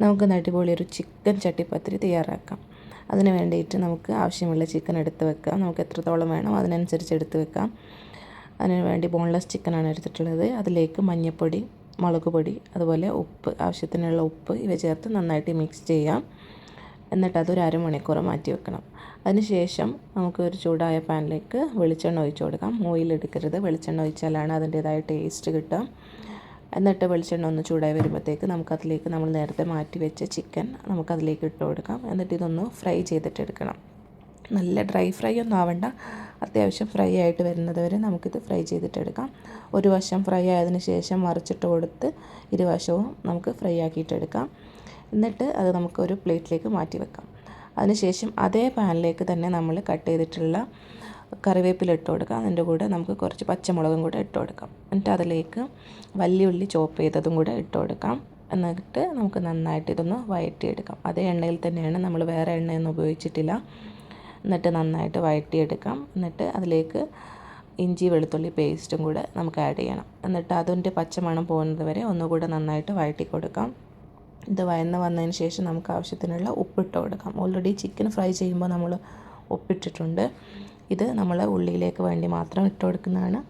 നമുക്ക് അടിപൊളി ഒരു ചിക്കൻ ചട്ടിപ്പത്തിരി തയ്യാറാക്കാം. അതിന് വേണ്ടിയിട്ട് നമുക്ക് ആവശ്യമുള്ള ചിക്കൻ എടുത്ത് വെക്കാം. നമുക്ക് എത്രത്തോളം വേണം അതിനനുസരിച്ച് എടുത്ത് വെക്കാം. അതിന് വേണ്ടി ബോൺലെസ് ചിക്കനാണ് എടുത്തിട്ടുള്ളത്. അതിലേക്ക് മഞ്ഞൾപ്പൊടി മുളക് പൊടി അതുപോലെ ഉപ്പ് ആവശ്യത്തിനുള്ള ഉപ്പ് ഇവ ചേർത്ത് നന്നായിട്ട് മിക്സ് ചെയ്യാം. എന്നിട്ട് അതൊരു അരമണിക്കൂർ മാറ്റി വെക്കണം. അതിനുശേഷം നമുക്ക് ഒരു ചൂടായ പാനിലേക്ക് വെളിച്ചെണ്ണ ഒഴിച്ചു കൊടുക്കാം. ഓയിൽ എടുക്കരുത്. വെളിച്ചെണ്ണ ഒഴിച്ചാലാണ് അതിന്റേതായ ടേസ്റ്റ് കിട്ടുക. എന്നിട്ട് വെളിച്ചെണ്ണ ഒന്ന് ചൂടായി വരുമ്പോഴത്തേക്ക് നമുക്കതിലേക്ക് നമ്മൾ നേരത്തെ മാറ്റി വെച്ച ചിക്കൻ നമുക്കതിലേക്ക് ഇട്ട് കൊടുക്കാം. എന്നിട്ട് ഇതൊന്ന് ഫ്രൈ ചെയ്തിട്ടെടുക്കണം. നല്ല ഡ്രൈ ഫ്രൈ ഒന്നും ആവണ്ട. അത്യാവശ്യം ഫ്രൈ ആയിട്ട് വരുന്നത് വരെ നമുക്കിത് ഫ്രൈ ചെയ്തിട്ടെടുക്കാം. ഒരു വശം ഫ്രൈ ആയതിന് ശേഷം മറിച്ചിട്ട് കൊടുത്ത് ഇരുവശവും നമുക്ക് ഫ്രൈ ആക്കിയിട്ടെടുക്കാം. എന്നിട്ട് അത് നമുക്ക് ഒരു പ്ലേറ്റിലേക്ക് മാറ്റി വെക്കാം. അതിനുശേഷം അതേ പാനിലേക്ക് തന്നെ നമ്മൾ കട്ട് ചെയ്തിട്ടുള്ള കറിവേപ്പില ഇട്ട് കൊടുക്കാം. അതിന്റെ കൂടെ നമുക്ക് കുറച്ച് പച്ചമുളകും കൂടെ ഇട്ട് കൊടുക്കാം. എന്നിട്ട് അതിലേക്ക് വലിയ ഉള്ളി ചോപ്പ് ചെയ്തതും കൂടെ ഇട്ട് കൊടുക്കാം. എന്നിട്ട് നമുക്ക് നന്നായിട്ട് ഇതൊന്ന് വഴറ്റിയെടുക്കാം. അതേ എണ്ണയിൽ തന്നെയാണ് നമ്മൾ വേറെ എണ്ണയൊന്നും ഉപയോഗിച്ചിട്ടില്ല. എന്നിട്ട് നന്നായിട്ട് വഴറ്റിയെടുക്കാം. എന്നിട്ട് അതിലേക്ക് ഇഞ്ചി വെളുത്തുള്ളി പേസ്റ്റും കൂടെ നമുക്ക് ആഡ് ചെയ്യണം. എന്നിട്ട് അതിന്റെ പച്ചമണം പോകുന്നത് വരെ ഒന്നുകൂടെ നന്നായിട്ട് വഴറ്റി കൊടുക്കാം. ഇത് വയന്ന് വന്നതിന് ശേഷം നമുക്ക് ആവശ്യത്തിനുള്ള ഉപ്പിട്ട് കൊടുക്കാം. ഓൾറെഡി ചിക്കൻ ഫ്രൈ ചെയ്യുമ്പോൾ നമ്മൾ ഉപ്പിട്ടിട്ടുണ്ട്. ഇത് നമ്മൾ ഉള്ളിയിലേക്ക് വേണ്ടി മാത്രം ഇട്ട് കൊടുക്കുന്നതാണ്.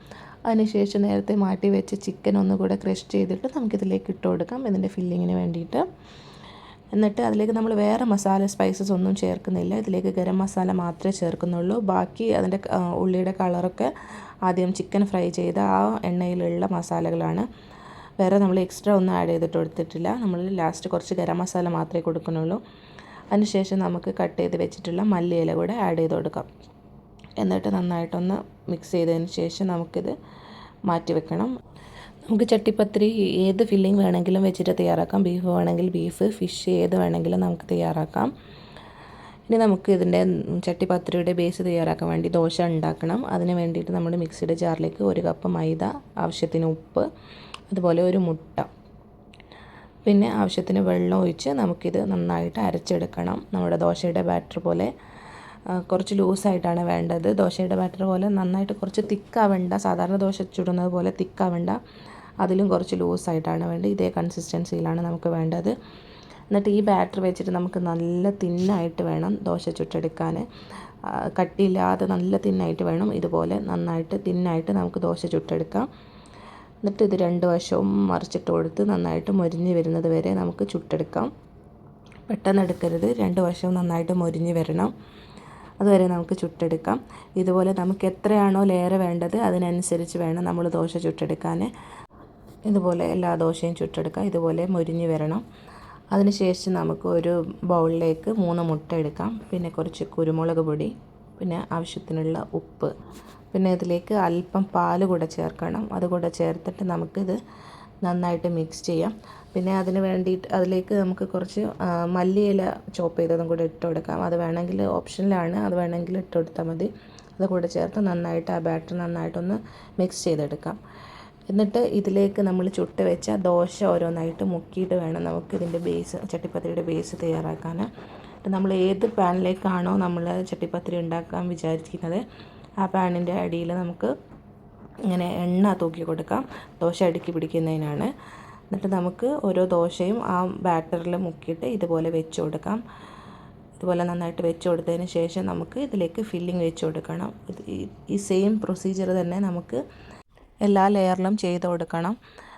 അതിനുശേഷം നേരത്തെ മാറ്റി വെച്ച് ചിക്കൻ ഒന്നുകൂടെ ക്രഷ് ചെയ്തിട്ട് നമുക്കിതിലേക്ക് ഇട്ട് കൊടുക്കാം ഇതിന്റെ ഫില്ലിങ്ങിന് വേണ്ടിയിട്ട്. എന്നിട്ട് അതിലേക്ക് നമ്മൾ വേറെ മസാല സ്പൈസസ് ഒന്നും ചേർക്കുന്നില്ല. ഇതിലേക്ക് ഗരം മസാല മാത്രമേ ചേർക്കുന്നുള്ളൂ. ബാക്കി അതിന്റെ ഉള്ളിയുടെ കളറൊക്കെ ആദ്യം ചിക്കൻ ഫ്രൈ ചെയ്ത ആ എണ്ണയിലുള്ള മസാലകളാണ് വേറെ നമ്മൾ എക്സ്ട്രാ ഒന്നും ആഡ് ചെയ്തിട്ട് കൊടുത്തിട്ടില്ല. നമ്മൾ ലാസ്റ്റ് കുറച്ച് ഗരം മസാല മാത്രമേ കൊടുക്കുന്നുള്ളൂ. അതിനുശേഷം നമുക്ക് കട്ട് ചെയ്ത് വെച്ചിട്ടുള്ള മല്ലിയില കൂടെ ആഡ് ചെയ്ത് കൊടുക്കാം. എന്നിട്ട് നന്നായിട്ടൊന്ന് മിക്സ് ചെയ്തതിന് ശേഷം നമുക്കിത് മാറ്റി വെക്കണം. നമുക്ക് ചട്ടിപ്പത്തിരി ഏത് ഫില്ലിംഗ് വേണമെങ്കിലും വെച്ചിട്ട് തയ്യാറാക്കാം. ബീഫ് വേണമെങ്കിൽ ബീഫ് ഫിഷ് ഏത് വേണമെങ്കിലും നമുക്ക് തയ്യാറാക്കാം. ഇനി നമുക്ക് ഇതിന്റെ ചട്ടിപ്പത്തിരിയുടെ ബേസ് തയ്യാറാക്കാൻ വേണ്ടി ദോശ ഉണ്ടാക്കണം. അതിന് വേണ്ടിയിട്ട് നമ്മൾ മിക്സിയുടെ ജാറിലേക്ക് ഒരു കപ്പ് മൈദ ആവശ്യത്തിന് ഉപ്പ് അതുപോലെ ഒരു മുട്ട. പിന്നെ ആവശ്യത്തിന് വെള്ളം ഒഴിച്ച് നമുക്കിത് നന്നായിട്ട് അരച്ചെടുക്കണം. നമ്മുടെ ദോശയുടെ ബാറ്റർ പോലെ കുറച്ച് ലൂസായിട്ടാണ് വേണ്ടത്. ദോശയുടെ ബാറ്റർ പോലെ നന്നായിട്ട് കുറച്ച് തിക്കാവേണ്ട സാധാരണ ദോശ ചുടുന്നത് പോലെ തിക്കാവേണ്ട അതിലും കുറച്ച് ലൂസായിട്ടാണ് വേണ്ടത്. ഇതേ കൺസിസ്റ്റൻസിയിലാണ് നമുക്ക് വേണ്ടത്. എന്നിട്ട് ഈ ബാറ്റർ വെച്ചിട്ട് നമുക്ക് നല്ല തിന്നായിട്ട് വേണം ദോശ ചുട്ടെടുക്കാൻ. കട്ടിയില്ലാതെ നല്ല തിന്നായിട്ട് വേണം. ഇതുപോലെ നന്നായിട്ട് തിന്നായിട്ട് നമുക്ക് ദോശ ചുട്ടെടുക്കാം. എന്നിട്ട് ഇത് രണ്ട് വശവും മറിച്ചിട്ട് കൊടുത്ത് നന്നായിട്ട് മൊരിഞ്ഞ് വരുന്നത് വരെ നമുക്ക് ചുട്ടെടുക്കാം. പെട്ടെന്ന് എടുക്കരുത്. രണ്ട് വശവും നന്നായിട്ട് മൊരിഞ്ഞ് വരണം. അതുവരെ നമുക്ക് ചുട്ടെടുക്കാം. ഇതുപോലെ നമുക്ക് എത്രയാണോ ലെയർ വേണ്ടത് അതിനനുസരിച്ച് വേണം നമ്മൾ ദോശ ചുട്ടെടുക്കാൻ. ഇതുപോലെ എല്ലാ ദോശയും ചുട്ടെടുക്കാം. ഇതുപോലെ മുരിഞ്ഞ് വരണം. അതിനുശേഷം നമുക്ക് ഒരു ബൗളിലേക്ക് മൂന്ന് മുട്ട എടുക്കാം. പിന്നെ കുറച്ച് കുരുമുളക് പൊടി പിന്നെ ആവശ്യത്തിനുള്ള ഉപ്പ്. പിന്നെ ഇതിലേക്ക് അല്പം പാൽ കൂടെ ചേർക്കണം. അതുകൂടെ ചേർത്തിട്ട് നമുക്കിത് നന്നായിട്ട് മിക്സ് ചെയ്യാം. പിന്നെ അതിന് വേണ്ടിയിട്ട് അതിലേക്ക് നമുക്ക് കുറച്ച് മല്ലിയില ചോപ്പ് ചെയ്തതും കൂടെ ഇട്ട് കൊടുക്കാം. അത് വേണമെങ്കിൽ ഓപ്ഷനിലാണ് അത് വേണമെങ്കിൽ ഇട്ട് കൊടുത്താൽ മതി. അത് കൂടെ ചേർത്ത് നന്നായിട്ട് ആ ബാറ്റർ നന്നായിട്ടൊന്ന് മിക്സ് ചെയ്തെടുക്കാം. എന്നിട്ട് ഇതിലേക്ക് നമ്മൾ ചുട്ട് വെച്ച ദോശ ഓരോന്നായിട്ട് മുക്കിയിട്ട് വേണം നമുക്ക് ഇതിന്റെ ബേസ് ചട്ടിപ്പത്തിരിയുടെ ബേസ് തയ്യാറാക്കാൻ നമ്മൾ ഏത് പാനിലേക്കാണോ നമ്മൾ ചട്ടിപ്പത്തിരി ഉണ്ടാക്കാൻ വിചാരിക്കുന്നത് ആ പാനിന്റെ അടിയിൽ നമുക്ക് ഇങ്ങനെ എണ്ണ തൂക്കി കൊടുക്കാം. ദോശ അടുക്കി പിടിക്കുന്നതിനാണ്. എന്നിട്ട് നമുക്ക് ഓരോ ദോശയും ആ ബാറ്ററിൽ മുക്കിയിട്ട് ഇതുപോലെ വെച്ച് കൊടുക്കാം. ഇതുപോലെ നന്നായിട്ട് വെച്ച് കൊടുത്തതിന് ശേഷം നമുക്ക് ഇതിലേക്ക് ഫില്ലിംഗ് വെച്ച് കൊടുക്കണം. ഈ സെയിം പ്രൊസീജിയർ തന്നെ നമുക്ക് എല്ലാ ലെയറിലും ചെയ്ത് കൊടുക്കണം.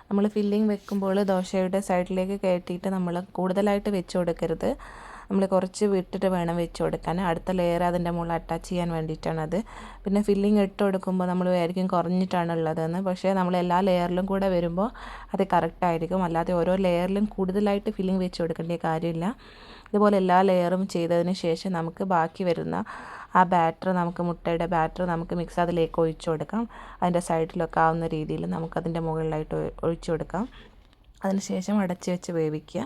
നമ്മൾ ഫില്ലിംഗ് വെക്കുമ്പോൾ ദോശയുടെ സൈഡിലേക്ക് കയറ്റിയിട്ട് നമ്മൾ കൂടുതലായിട്ട് വെച്ച് കൊടുക്കരുത്. നമ്മൾ കുറച്ച് വിട്ടിട്ട് വേണം വെച്ച് കൊടുക്കാൻ. അടുത്ത ലെയർ അതിന്റെ മുകളിൽ അറ്റാച്ച് ചെയ്യാൻ വേണ്ടിയിട്ടാണത്. പിന്നെ ഫില്ലിങ് ഇട്ട് കൊടുക്കുമ്പോൾ നമ്മൾ വിചാരിക്കും കുറഞ്ഞിട്ടാണ് ഉള്ളതെന്ന് പക്ഷേ നമ്മൾ എല്ലാ ലെയറിലും കൂടെ വരുമ്പോൾ അത് കറക്റ്റ് ആയിരിക്കും. അല്ലാതെ ഓരോ ലെയറിലും കൂടുതലായിട്ട് ഫില്ലിങ് വെച്ച് കൊടുക്കേണ്ട കാര്യമില്ല. ഇതുപോലെ എല്ലാ ലെയറും ചെയ്തതിന് ശേഷം നമുക്ക് ബാക്കി വരുന്ന ആ ബാറ്റർ നമുക്ക് മുട്ടയുടെ ബാറ്റർ നമുക്ക് മിക്സ് അതിലേക്ക് ഒഴിച്ചു കൊടുക്കാം. അതിന്റെ സൈഡിലൊക്കെ ആവുന്ന രീതിയിൽ നമുക്കതിന്റെ മുകളിലായിട്ട് ഒഴിച്ചു കൊടുക്കാം. അതിനുശേഷം അടച്ചു വെച്ച് വേവിക്കുക.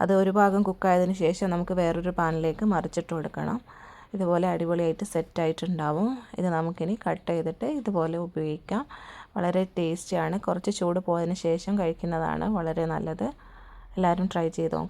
അത് ഒരു ഭാഗം കുക്കായതിന് ശേഷം നമുക്ക് വേറൊരു പാനിലേക്ക് മറിച്ചിട്ട് കൊടുക്കണം. ഇതുപോലെ അടിപൊളിയായിട്ട് സെറ്റായിട്ടുണ്ടാവും. ഇത് നമുക്കിനി കട്ട് ചെയ്തിട്ട് ഇതുപോലെ ഉപയോഗിക്കാം. വളരെ ടേസ്റ്റിയാണ്. കുറച്ച് ചൂട് പോയതിന് ശേഷം കഴിക്കുന്നതാണ് വളരെ നല്ലത്. എല്ലാവരും ട്രൈ ചെയ്തോ?